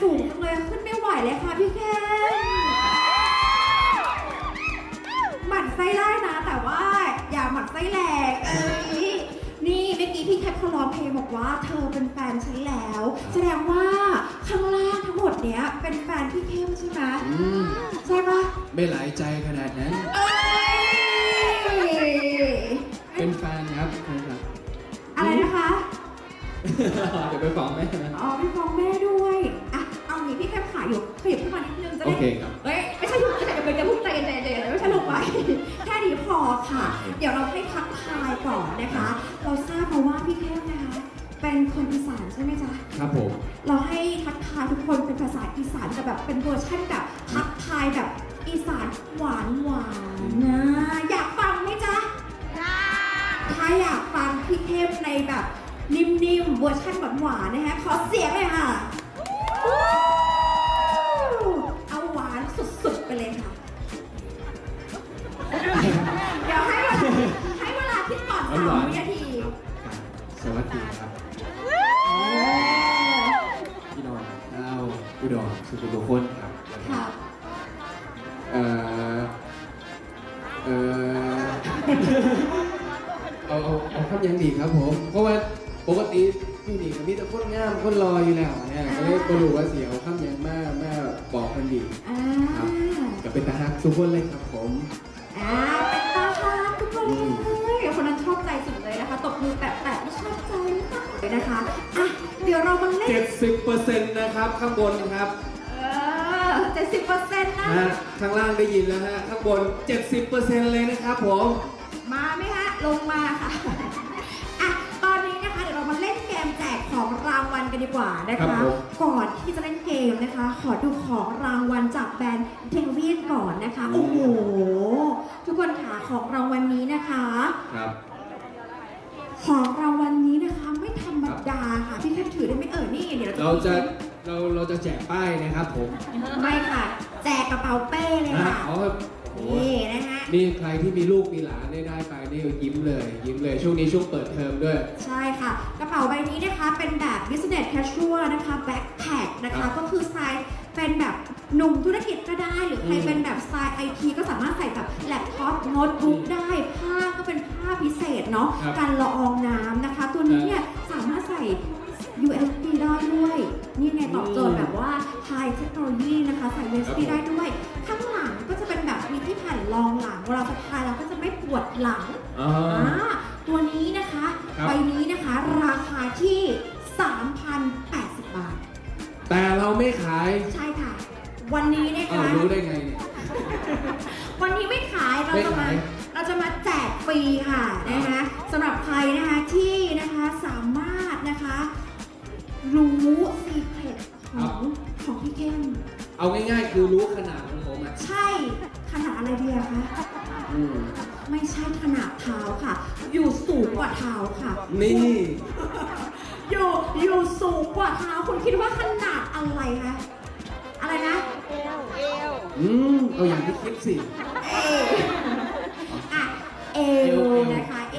สูงจังเลยขึ้นไม่ไหวเลยค่ะพี่เคนหมั่นไส้ได้นะ แต่ว่าอย่าหมั่นไส้แหลกเอ้ยนี่เมื่อกี้พี่แคทเขาร้องเพลงบอกว่าเธอเป็นแฟนฉันแล้ว แสดงว่าข้างล่างทั้งหมดเนี้ยเป็นแฟนพี่เข้ใช่ไหมใช่ปะไม่หลายใจขนาดนั้นเป็นแฟนครับแฟนครับอะไรนะคะ เดี๋ยวไปฟ้องแม่นอ๋อพี่ฟ้องแม่ด้วย อะเอางี้พี่แคทขายอยู่ขยับขึ้นมานิดนึงจะโอได้เคครับเฮ้ยไม่ใช่ไม่ใช่เดี๋ยวจะพุ่งใจเย็นๆไม่ใช่ลงไป แค่นี้พอค่ะ เดี๋ยวเราให้ทักทายก่อนนะคะ เราทราบมาว่าพี่เข้มนะคะเป็นคนอีสานใช่ไหมจ๊ะ ครับผม เราให้ทักทายทุกคนเป็นภาษาอีสานแต่แบบเป็นเวอร์ชั่นแบบทักทายแบบอีสานหวานหวานๆนะอยากฟังไหมจ๊ะถ้าอยากฟังพี่เข้มในแบบนิ่มๆเวอร์ชันหวานๆนะคะขอเสียงเลยค่ะาคิดก่อนสามวินาทีสวัสดีครับพี่น้องเล่าอุดรสุขุมทุกคนครับค่ะเอ่อเอ่อเอาเอาเอาคำยังดีครับผม เพราะว่าปกติอยู่นี่ก็มีแต่คนงามคนรออยู่แล้วเนี่ยก็เลยก็รู้ว่าเสียวคำยังแม่แม่บอกคนดีอ่าก็เป็นตาฮักทุกคนเลยครับผมอ่าเป็นตาฮาทุกคนเลย คนนั้นชอบใจสุดเลยนะคะ ตบมือแปะแปะไม่ชอบใจมากเลยนะคะอะเดี๋ยวเรามาเล่น 70%นะครับข้างบนครับเออเจ็ดสิบเปอร์เซ็นต์นะ นะฮะข้างล่างได้ยินแล้วฮะข้างบน 70%เลยนะครับผม มาไหมฮะ ลงมาค่ะ อะ ตอนนี้นะคะ เดี๋ยวเรามาเล่นเกมแจกของรางวัลกันดีกว่านะครัคะ บผม ก่อนที่จะเล่นเกมนะคะ ขอดูของรางวัลจากแบรนด์เทงวีนก่อนนะคะ โอ้โห ทุกคนค่ะของรางวัลนี้นะคะ ครับ ของรางวัลนี้นะคะไม่ธรรมดาค่ะพี่แคทถือได้ไหมเอ่ยนี่เดี๋ยวเราจะเราเราจะแจกป้ายนะครับผมไม่ค่ะ แจกกระเป๋าเป้เลยนะค่ะอ๋อโอ้โหนี่นะคะนี่ใครที่มีลูกมีหลานได้ได้ไปนี่ยิ้มเลย ยิ้มเลยช่วงนี้ช่วงเปิดเทอมด้วย ใช่ค่ะ กระเป๋าใบนี้นะคะเป็นแบบ business casual นะคะ backpack นะครัคะบก็คือสไตล์เป็นแบบหนุ่มธุรกิจก็ได้ หรือใครอืมเป็นแบบสไตล์ไอทีก็สามารถใส่แบบแล็ปท็อปโน้ตบุ๊กได้ผ้าก็ เป็นผ้าพิเศษเนาะครับการละอองน้ำนะคะ ตัวนี้เนี่ยสามารถใส่ USB ได้ด้วย นี่ไงตอบโจทย์แบบว่า high technology นะคะใส่ USB ได้ด้วย ข้างหลังก็จะเป็นแบบมีที่แผ่นรองหลังเวลาสะพายเราก็จะไม่ปวดหลัง อ่า อ่าตัวนี้นะคะครับ ใบนี้นะคะราคาที่ 3,080 บาท แต่เราไม่ขายใช่ค่ะ วันนี้นะอ้าวคะ รู้ได้ไงเนี่ย วันนี้ไม่ขายเราไม่จะมาขาย เราจะมาแจกฟรีค่ะนะคะสำหรับใครนะคะที่นะคะสามารถนะคะ รู้ซีเคร็ตของของพี่เข้มเอาง่ายๆ คือรู้ขนาดของผมอะใช่ขนาดอะไรเดียคะอืมไม่ใช่ขนาดเท้าค่ะ อยู่สูงกว่าเท้าค่ะ นี่ อยู่อยู่สูงกว่าเท้าคุณคิดว่าขนาดอะไรคะอะไรนะอืมเอาอย่างที่คิดสิ เอวอะเอ วนะคะเอ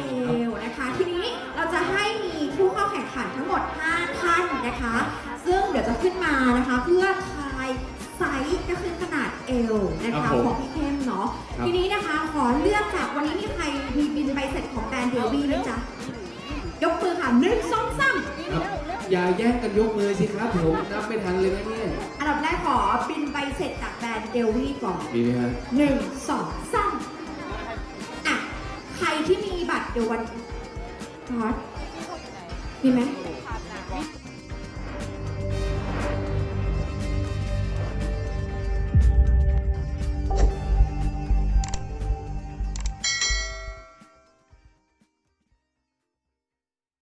วนะคะ ทีนี้เราจะให้มีผู้เข้าแข่งขันทั้งหมด 5 ท่านนะคะ ซึ่งเดี๋ยวจะขึ้นมานะคะ เพื่อทายไซส์ก็คือขนาดเอวนะคะของพี่เข้มเนาะทีนี้นะคะขอเลือกจากวันนี้มีใครมีบินใบเสร็จของแบรนด์เดลวี่ไหมจ๊ะยกมือค่ะหนึ่งสองสามครับอย่าแย่งกันยกมือสิครับผมนับไม่ทันเลยนะเนี่ยอันดับแรกขอบินใบเสร็จจากแบรนด์เดลวี่ก่อนมีไหมครับหนึ่งสอง เดี๋ยววันคอร์สมีไหม